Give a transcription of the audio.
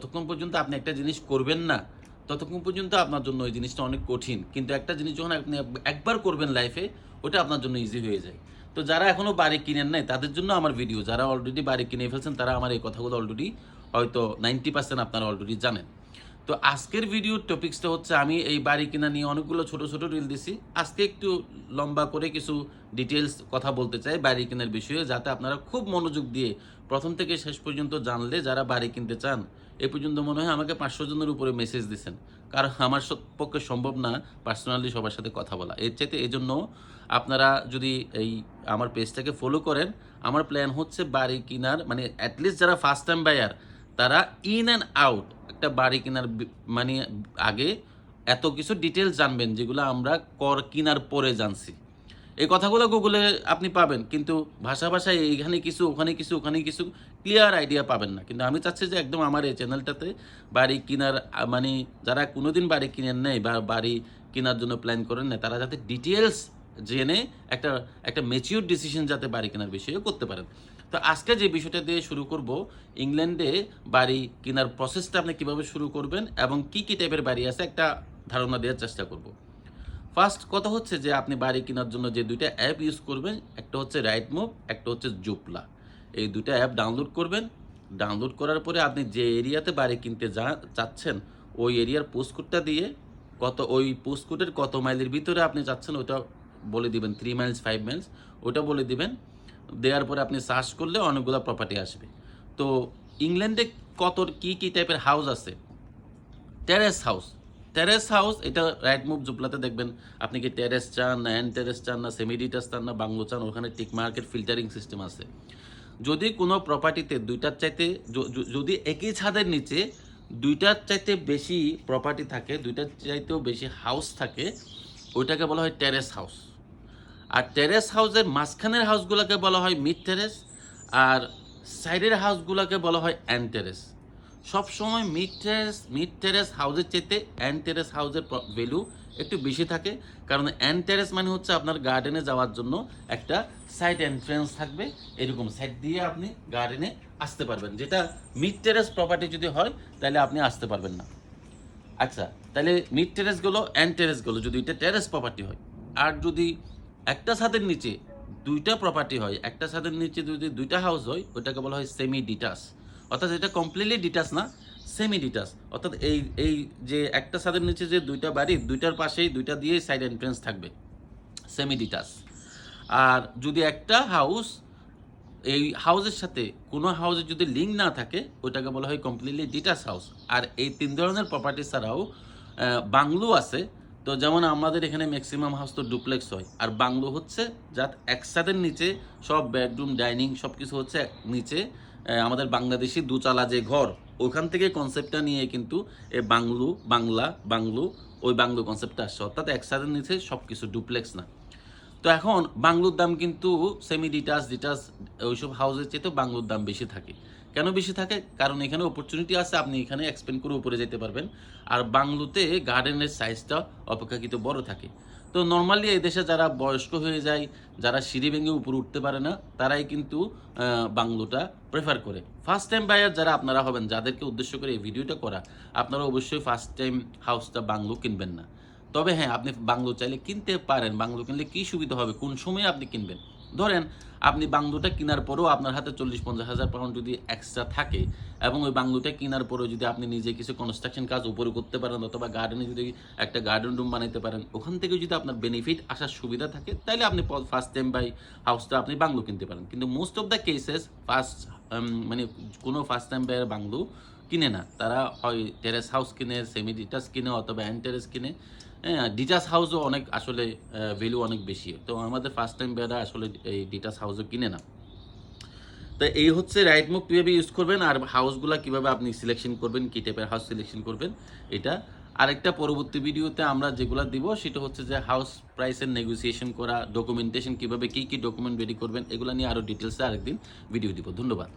ততক্ষণ পর্যন্ত আপনি একটা জিনিস করবেন না, ততক্ষণ পর্যন্ত আপনার জন্য ওই জিনিসটা অনেক কঠিন। কিন্তু একটা জিনিস যখন আপনি একবার করবেন লাইফে ওটা আপনার জন্য ইজি হয়ে যায়। তো যারা এখনও বাড়ি কিনেন নাই, তাদের জন্য আমার ভিডিও যারা অলরেডি বাড়ি কিনে ফেলছেন, তারা আমার এই কথাগুলো অলরেডি হয়তো নাইনটি পার্সেন্ট আপনারা অলরেডি জানেন। তো আজকের ভিডিওর টপিক্সটা হচ্ছে আমি এই বাড়ি কিনা নিয়ে অনেকগুলো ছোট ছোট রিল দিছি। আজকে একটু লম্বা করে কিছু ডিটেলস কথা বলতে চাই বাড়ি কেনার বিষয়ে, যাতে আপনারা খুব মনোযোগ দিয়ে প্রথম থেকে শেষ পর্যন্ত জানলে যারা বাড়ি কিনতে চান, এ পর্যন্ত মনে হয় আমাকে পাঁচশো জনের উপরে মেসেজ দিচ্ছেন কারণ আমার পক্ষে সম্ভব না পার্সোনালি সবার সাথে কথা বলা। এর চাইতে এই জন্য আপনারা যদি এই আমার পেজটাকে ফলো করেন, আমার প্ল্যান হচ্ছে বাড়ি কেনার মানে অ্যাটলিস্ট যারা ফার্স্ট টাইম বায়ার তারা ইন অ্যান্ড আউট একটা বাড়ি কেনার মানে আগে এত কিছু ডিটেলস জানবেন যেগুলো আমরা কর কেনার পরে জানছি। এই কথাগুলো গুগলে আপনি পাবেন, কিন্তু ভাষা ভাষায় এইখানে কিছু, ওখানে কিছু ওখানে কিছু ক্লিয়ার আইডিয়া পাবেন না। কিন্তু আমি চাচ্ছি যে একদম আমার এই চ্যানেলটাতে বাড়ি কেনার মানে যারা কোনোদিন বাড়ি কিনেন নেই বা বাড়ি কেনার জন্য প্ল্যান করেন না তারা যাতে ডিটেলস জেনে একটা একটা মেচিউর ডিসিশন যাতে বাড়ি কেনার বিষয়ে করতে পারেন। তো আজকে যে বিষয়টা দিয়ে শুরু করব, ইংল্যান্ডে বাড়ি কেনার প্রসেসটা আপনি কীভাবে শুরু করবেন এবং কি কি টাইপের বাড়ি আছে একটা ধারণা দেওয়ার চেষ্টা করব। ফার্স্ট কথা হচ্ছে যে আপনি বাড়ি কেনার জন্য যে দুইটা অ্যাপ ইউজ করবেন, একটা হচ্ছে রাইট মুভ একটা হচ্ছে জুপলা এই দুইটা অ্যাপ ডাউনলোড করবেন। ডাউনলোড করার পরে আপনি যে এরিয়াতে বাড়ি কিনতে যা, চাচ্ছেন, ওই এরিয়ার পোস্টকোডটা দিয়ে কত, ওই পোস্টকোডের কত মাইলের ভিতরে আপনি চাচ্ছেন ওটা বলে দিবেন থ্রি মাইলস ফাইভ মাইলস ওটা বলে দিবেন। দেওয়ার পরে আপনি সার্চ করলে অনেকগুলো প্রপার্টি আসবে। তো ইংল্যান্ডে কত, কি কি টাইপের হাউস আছে? টেরেস হাউস টেরেস হাউস এটা রাইট মুভ জুপলাতে দেখবেন। আপনি কি টেরেস চান না এন টেরেস চান না সেমি ডিটাস চান না বাংলো চান, ওখানে টিক মার্কেট ফিল্টারিং সিস্টেম আছে। যদি কোনো প্রপার্টিতে দুইটার চাইতে যদি একই ছাদের নিচে দুইটার চাইতে বেশি প্রপার্টি থাকে, দুইটার চাইতেও বেশি হাউস থাকে, ওইটাকে বলা হয় টেরেস হাউস আর টেরেস হাউসের মাঝখানের হাউসগুলোকে বলা হয় মিড টেরেস আর সাইডের হাউসগুলোকে বলা হয় অ্যান টেরেস সবসময় মিড টেরেস মিড টেরেস হাউসের চাইতে অ্যান টেরেস হাউসের ভ্যালু একটু বেশি থাকে। কারণ অ্যান টেরেস মানে হচ্ছে আপনার গার্ডেনে যাওয়ার জন্য একটা সাইড এন্ট্রেন্স থাকবে। এরকম সাইড দিয়ে আপনি গার্ডেনে আসতে পারবেন। যেটা মিড টেরেস প্রপার্টি যদি হয়, তাহলে আপনি আসতে পারবেন না। আচ্ছা তাহলে মিড টেরেসগুলো অ্যান্ড টেরেসগুলো যদি এটা টেরেস প্রপার্টি হয়, আর যদি একটা ছাদের নিচে দুইটা প্রপার্টি হয়, একটা ছাদের নিচে যদি দুইটা হাউস হয় ওটাকে বলা হয় সেমি ডিটাস অর্থাৎ এটা কমপ্লিটলি ডিটাস না সেমি ডিটাস অর্থাৎ এই এই যে একটা ছাদের নিচে যে দুইটা বাড়ি, দুইটার পাশেই দুইটা দিয়ে সাইড এন্ট্রেন্স থাকবে সেমি ডিটাস আর যদি একটা হাউস এই হাউসের সাথে কোনো হাউসের যদি লিঙ্ক না থাকে ওটাকে বলা হয় কমপ্লিটলি ডিটাস হাউস আর এই তিন ধরনের প্রপার্টি ছাড়াও বাংলো আছে তো যেমন আমাদের এখানে ম্যাক্সিমাম হাউস তো ডুপ্লেক্স হয়। আর বাংলো হচ্ছে যাত একসাথে নিচে সব বেডরুম ডাইনিং সব কিছু হচ্ছে নিচে। আমাদের বাংলাদেশি দুচালা যে ঘর, ওখান থেকে কনসেপ্টটা নিয়ে কিন্তু এ বাংলো বাংলা বাংলো ওই বাংলো কনসেপ্টটা আসছে। অর্থাৎ একসাথে নিচে সব কিছু ডুপ্লেক্স না। তো এখন বাংলোর দাম কিন্তু সেমি ডিটাচ ডিটাচ ওইসব হাউসের চেয়ে তো বাংলোর দাম বেশি থাকে। কেন বেশি থাকে? কারণ এখানে অপরচুনিটি আছে, আপনি এখানে এক্সপেন্ড করে উপরে যেতে পারবেন। আর বাংলোতে গার্ডেনের সাইজটা অপেক্ষাকৃত বড় থাকে। তো নর্মালি এই দেশে যারা বয়স্ক হয়ে যায়, যারা সিঁড়ি ভেঙে উপরে উঠতে পারে না, তারাই কিন্তু বাংলোটা প্রেফার করে। ফার্স্ট টাইম বায়ার যারা আপনারা হবেন, যাদেরকে উদ্দেশ্য করে এই ভিডিওটা করা, আপনারা অবশ্যই ফার্স্ট টাইম হাউসটা বাংলো কিনবেন না। তবে হ্যাঁ আপনি বাংলো চাইলে কিনতে পারেন। বাংলো কিনলে কি সুবিধা হবে? কোন সময়ে আপনি কিনবেন? ধরেন, আপনি বাংলোটা কেনার পরেও আপনার হাতে চল্লিশ পঞ্চাশ হাজার পাউন্ড যদি এক্সট্রা থাকে এবং ওই বাংলোটা কেনার পরেও যদি আপনি নিজে কিছু কনস্ট্রাকশন কাজ উপরে করতে পারেন অথবা গার্ডেনে যদি একটা গার্ডেন রুম বানাইতে পারেন, ওখান থেকে যদি আপনার বেনিফিট আসার সুবিধা থাকে তাহলে আপনি ফার্স্ট টাইম বাই হাউসটা আপনি বাংলো কিনতে পারেন। কিন্তু most of the cases first মানে কোনো ফার্স্ট টাইম বায়ের বাংলো কিনে না। তারা হয় টেরেস হাউস কিনে সেমি ডিটাস কিনে অথবা অ্যান্ড টেরেস কিনে। হ্যাঁ ডিটাস হাউসও অনেক আসলে ভ্যালু অনেক বেশি। তো আমাদের ফার্স্ট টাইম বেড়া আসলে এই ডিটাস হাউসও কিনে না। তো এই হচ্ছে রাইট মুভ কীভাবে ইউজ করবেন আর হাউসগুলো কীভাবে আপনি সিলেকশন করবেন, কী টাইপের হাউস সিলেকশন করবেন, এটা। আরেকটা পরবর্তী ভিডিওতে আমরা যেগুলো দিব, সেটা হচ্ছে যে হাউস প্রাইসের নেগোসিয়েশন করা ডকুমেন্টেশন কীভাবে, কী কী ডকুমেন্ট রেডি করবেন, এগুলো নিয়ে আরও ডিটেলসে আরেকদিন ভিডিও দিব। ধন্যবাদ।